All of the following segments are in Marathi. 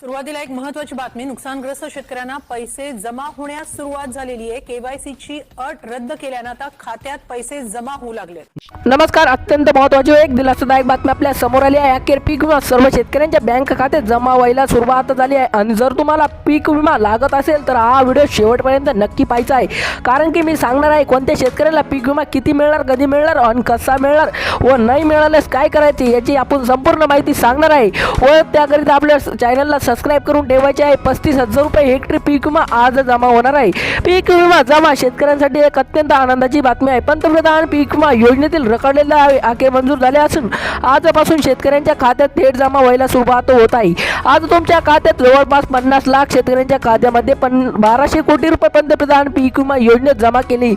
सुरुवातीला एक महत्वाची बातमी. नुकसानग्रस्त शेतकऱ्यांना पैसे जमा होण्यास सुरुवात झालेली आहे. केवायसीची अट रद्द केल्यानं आता खात्यात पैसे जमा होऊ लागले नमस्कार अत्यंत महत्वाची एक दिलासादायक बातमी आपल्यासमोर आली आहे. अखेर पीक विमा सर्व शेतकऱ्यांच्या बँक खात्यात जमा व्हायला सुरुवात झाली आहे. आणि जर तुम्हाला पीक विमा लागत असेल तर हा व्हिडिओ शेवटपर्यंत नक्की पाहायचा आहे. कारण की मी सांगणार आहे कोणत्या शेतकऱ्याला पीक विमा किती मिळणार कधी मिळणार आणि कसा मिळणार व नाही मिळाल्यास काय करायचे याची आपण संपूर्ण माहिती सांगणार आहे. व त्याकरिता आपल्या चॅनलला सबस्क्राईब करून ठेवायचे आहे. पस्तीस हजार रुपये हेक्टरी पीक विमा आज जमा होणार आहे. पीक विमा जमा शेतकऱ्यांसाठी एक अत्यंत आनंदाची बातमी आहे. पंतप्रधान पीक विमा योजनेतील रखडलेल्या आके मंजूर झाले असून आजपासून शेतकऱ्यांच्या खात्यात थेट जमा व्हायला सुरुवात होत आहे. आज तुमच्या खात्यात जवळपास पन्नास लाख शेतकऱ्यांच्या खात्यामध्ये पण बाराशे कोटी रुपये पंतप्रधान पीक विमा योजनेत जमा केली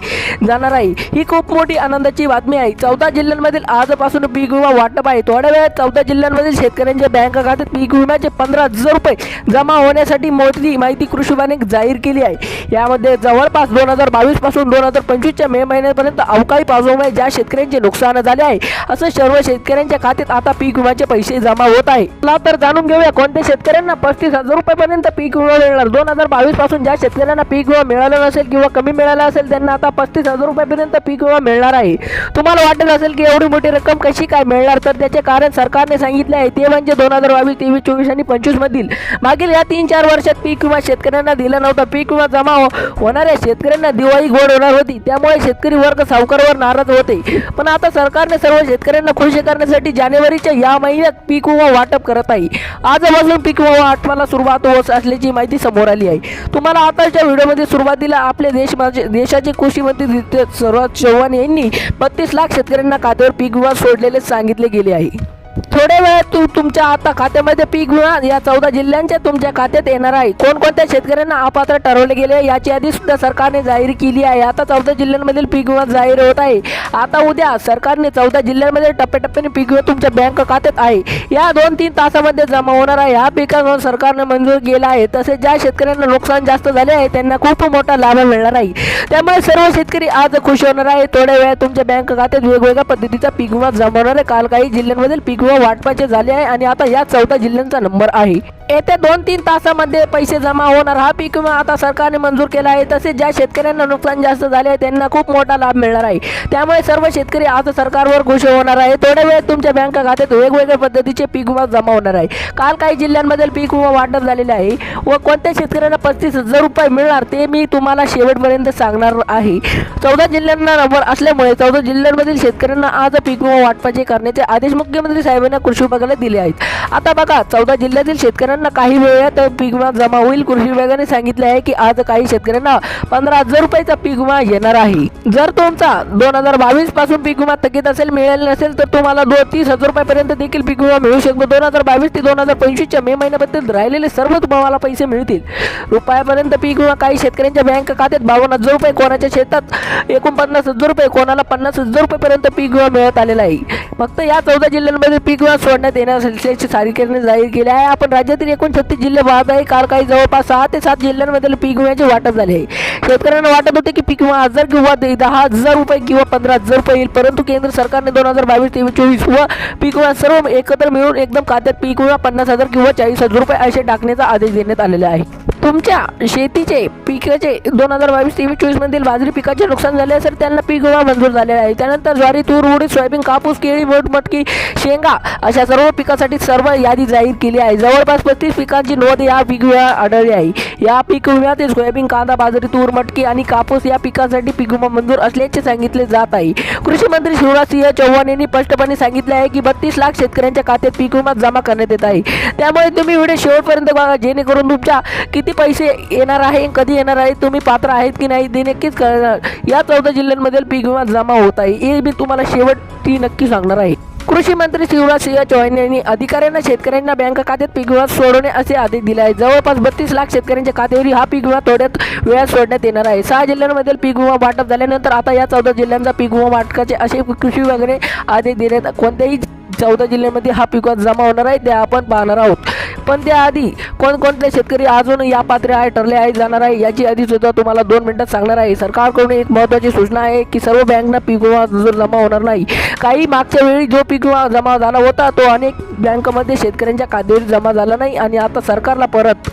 जाणार आहे. ही खूप मोठी आनंदाची बातमी आहे. चौदा जिल्ह्यांमधील आजपासून पीक विमा वाटप आहे. थोड्या वेळात चौदा जिल्ह्यांमधील शेतकऱ्यांच्या बँक खात्यात पीक विम्याचे पंधरा हजार रुपये जमा होण्यासाठी मोठी माहिती कृषी विभागाने जाहीर केली आहे. यामध्ये जवळपास दोन हजार बावीसपासून दोन हजार पंचवीसच्या मे महिन्यापर्यंत अवकाळी पावसामुळे ज्या शेतकऱ्यांचे नुकसान झाले आहे असं सर्व शेतकऱ्यांच्या खात्यात आता पीक विम्याचे पैसे जमा होत आहे. चला तर जाणून घेऊया कोणत्या शेतकऱ्यांना पस्तीस हजार रुपयापर्यंत पीक विमा मिळणार. दोन हजार बावीसपासून ज्या शेतकऱ्यांना पीक विमा मिळाला नसेल किंवा कमी मिळाला असेल त्यांना आता पस्तीस हजार रुपयापर्यंत पीक विमा मिळणार आहे. तुम्हाला वाटत असेल की एवढी मोठी रक्कम कशी काय मिळणार? तर त्याचे कारण सरकारने सांगितले आहे ते म्हणजे दोन हजार बावीस तेवीस चोवीस आणि पंचवीस मधील मागील या तीन चार वर्षात पीक विमा शेतकऱ्यांना दिला नव्हता. पीक विमा जमा हो- होणाऱ्या शेतकऱ्यांना दिवाळी गोड होणार होती. त्यामुळे शेतकरी वर्ग सावकारावर नाराज होते. पण आता सरकारने सर्व शेतकऱ्यांना खुश करण्यासाठी जानेवारीच्या या महिन्यात पीक विमा वाटप करत आहे. आजपासून पीक विमा वाटपाला सुरुवात होत असल्याची माहिती समोर आली आहे. तुम्हाला आताच्या व्हिडिओमध्ये सुरुवातीला आपले देश देशाचे कृषी मंत्री सर्वात चव्हाण यांनी बत्तीस लाख शेतकऱ्यांना खात्यावर पीक विमा सोडलेले सांगितले गेले आहे. थोड्या वेळात तू तुमच्या आता खात्यामध्ये पीक विमा या चौदा जिल्ह्यांच्या तुमच्या खात्यात येणार आहे. कोणकोणत्या शेतकऱ्यांना अपात्र ठरवले गेले याची यादी सुद्धा सरकारने जाहीर केली आहे. आता चौदा जिल्ह्यांमधील पीक विमा जाहीर होत आहे. आता उद्या सरकारने चौदा जिल्ह्यांमध्ये टप्प्याटप्प्याने पीक विमा तुमच्या बँक खात्यात आहे. या दोन तीन तासामध्ये जमा होणार आहे. हा पिकांवर सरकारने मंजूर केला आहे. तसेच ज्या शेतकऱ्यांना नुकसान जास्त झाले आहे त्यांना खूप मोठा लाभ मिळणार आहे. त्यामुळे सर्व शेतकरी आज खुश होणार आहे. थोड्या वेळात तुमच्या बँक खात्यात वेगवेगळ्या पद्धतीचा पीक विमा जमा होणार आहे. काल काही जिल्ह्यांमधील पीक किंवा वाटपाचे झाले आहे आणि आता या चौदा जिल्ह्यांचा नंबर आहे. येत्या दोन तीन तासामध्ये पैसे जमा होणार. हा पीक विमा आता सरकारने मंजूर केला आहे. तसेच ज्या शेतकऱ्यांना नुकसान जास्त झाले आहे त्यांना खूप मोठा लाभ मिळणार आहे. त्यामुळे सर्व शेतकरी आज सरकारवर खुश होणार आहे थोड्या वेळात तुमच्या बँक खात्यात वेगवेगळ्या पद्धतीचे पीक विमा जमा होणार आहे. काल काही जिल्ह्यांमधील पीक विमा वाटप झालेले आहे व कोणत्या शेतकऱ्यांना पस्तीस हजार रुपये मिळणार ते मी तुम्हाला शेवटपर्यंत सांगणार आहे. चौदा जिल्ह्यांना नंबर असल्यामुळे चौदा जिल्ह्यांमधील शेतकऱ्यांना आज पीक विमा वाटपाचे करण्याचे आदेश मुख्यमंत्री साहेबांना कृषी विभागाला दिले आहेत. आता बघा चौदा जिल्ह्यातील शेतकऱ्यांना काही वेळात पीक विमा जमा होईल. कृषी विभागाने सांगितले आहे की आज काही शेतकऱ्यांना पंधरा हजार रुपयाचा पीक विमा येणार आहे. जर तुमचा दोन हजार बावीसपासून पीक विमा थकीत असेल मिळाले नसेल तर तुम्हाला दोन तीस हजार रुपयापर्यंत देखील पीक विमा मिळू शकतो. दोन हजार बावीस ते दोन हजार पंचवीसच्या मे महिन्याबद्दल राहिलेले सर्व तुम्हाला पैसे मिळतील. रुपयापर्यंत पीक विमा काही शेतकऱ्यांच्या बँक खात्यात बावन्न हजार रुपये कोणाच्या शेतात एकोणपन्नास हजार रुपये कोणाला पन्नास हजार रुपयेपर्यंत पीक विमा मिळत आलेला आहे. फक्त या चौदा जिल्ह्यांमध्ये पीक विमा सोडण्यात येणार असल्याची तारखेने जाहीर केली आहे. आपण राज्यातील एकूण छत्तीस जिल्हे पाहत आहे. काल काही जवळपास सहा ते सात जिल्ह्यांमध्ये पीक विम्याचे वाटप झाले आहे. शेतकऱ्यांना वाटत होते की पीक विमा हजार किंवा दहा हजार रुपये किंवा पंधरा हजार रुपये येईल. परंतु केंद्र सरकारने दोन हजार बावीस तेवीस चोवीस व पीक विमा सर्व एकत्र मिळून एकदम खात्यात पीक विमा पन्नास हजार किंवा चाळीस हजार रुपये असे टाकण्याचा आदेश देण्यात आलेला आहे. तुमच्या शेतीचे पिकाचे दोन हजार बावीस तेवीस चोवीस मधील बाजरी पिकाचे नुकसान झाले असेल त्यांना पीक विमा मंजूर झालेला आहे. त्यानंतर ज्वारी तूर उडीद सोयाबीन कापूस केळी मोठ मटकी शेंगा अशा सर्व पिकासाठी सर्व यादी जाहीर केली आहे. जवळपास पस्तीस पिकांची नोंद या पीक विमा आढळली आहे. या पीक विम्यात सोयाबीन कांदा बाजरी तूर मटकी आणि कापूस या पिकांसाठी पीक विमा मंजूर असल्याचे सांगितले जात आहे. कृषी मंत्री शिवराज सिंह चौहान यांनी स्पष्टपणे सांगितले आहे की बत्तीस लाख शेतकऱ्यांच्या खात्यात पीक विमा जमा करण्यात येत आहे. त्यामुळे तुम्ही व्हिडिओ शेवटपर्यंत बघा जेणेकरून तुमच्या किती पैसे येणार आहे कधी येणार आहे तुम्ही पात्र आहेत की नाही ते नक्कीच कळणार. या चौदा जिल्ह्यांमधील पीक विमा जमा होत आहे. हे मी तुम्हाला शेवटी नक्की सांगणार आहे. कृषी मंत्री शिवराज सिंह चौहान यांनी अधिकाऱ्यांना शेतकऱ्यांना बँक खात्यात पीक विमा सोडवणे असे आदेश दिले आहे जवळपास बत्तीस लाख शेतकऱ्यांच्या खात्यावरील हा पीक विमा थोड्यात वेळात सोडण्यात येणार आहे. सहा जिल्ह्यांमधील पीक विमा वाटप झाल्यानंतर आता या चौदा जिल्ह्यांचा पीक विमा वाटकाचे असे कृषी विभागाने आदेश देण्यात कोणत्याही चौदा जिल्ह्यामध्ये हा पीक जमा होणार आहे. ते आपण पाहणार आहोत. पण त्याआधी कोणकोणते शेतकरी अजून या पात्र आहे ठरले आहे जाणार आहे याची यादी सुद्धा तुम्हाला दोन मिनिटात सांगणार आहे. सरकारकडून एक महत्त्वाची सूचना आहे की सर्व बँकना पीक विमा जमा होणार नाही. काही मागच्या वेळी जो पीक विमा जमा झाला होता तो अनेक बँकमध्ये शेतकऱ्यांच्या खात्यावर जमा झाला नाही आणि आता सरकारला परत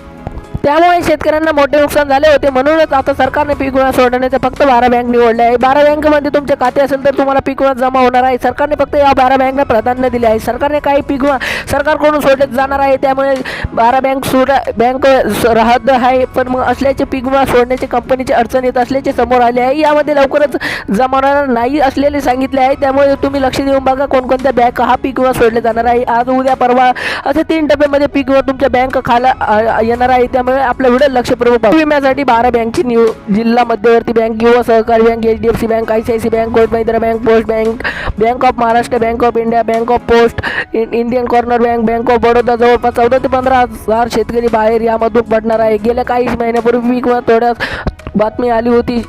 त्यामुळे शेतकऱ्यांना मोठे नुकसान झाले होते. म्हणूनच आता सरकारने पीक विमा सोडण्याचे फक्त बारा बँक निवडले आहे. बारा बँकमध्ये तुमचे खाते असेल तर तुम्हाला पीक विमा जमा होणार आहे. सरकारने फक्त या बारा बँकला प्राधान्य दिले आहे. सरकारने काही पीक विमा सरकारकडून सोडले जाणार आहे. त्यामुळे बारा बँक सोडा बँक राहत आहे. पण मग असल्याचे पीक विमा सोडण्याचे कंपनीचे अडचण येत असल्याचे समोर आले आहे. यामध्ये लवकरच जमावणार नाही असलेले सांगितले आहे. त्यामुळे तुम्ही लक्ष देऊन बघा कोणकोणत्या बँक हा पीक विमा सोडले जाणार आहे. आज उद्या परवा असे तीन टप्प्यामध्ये पीक विमा तुमच्या बँक खाला येणार आहे. त्यामुळे आपल्या व्हिडिओ लक्षपूर्वक पाहू. विम्यासाठी बारा बँकची निव जिल्हा मध्यवर्ती बँक युवा सहकारी bank H D F C bank I C I C bank Kotak Mahindra bank post bank bank of Maharashtra bank of India bank of post Indian corner bank bank of Baroda जवळपास चौदा ते पंधरा हजार शेतकरी बाहेर यामधून पडणार आहे. गेल्या काही महिन्यापूर्वी पीक विमा बातमी आली होती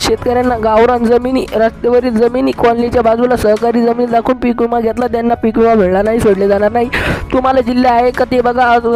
शेतकऱ्यांना गावरान जमिनी रस्त्यावरील जमिनी कॉलनीच्या बाजूला सहकारी जमीन दाखवून पीक विमा घेतला. त्यांना पीक विमा मिळणार नाही सोडले जाणार नाही. तुम्हाला जिल्हा आहे का ते बघा. आज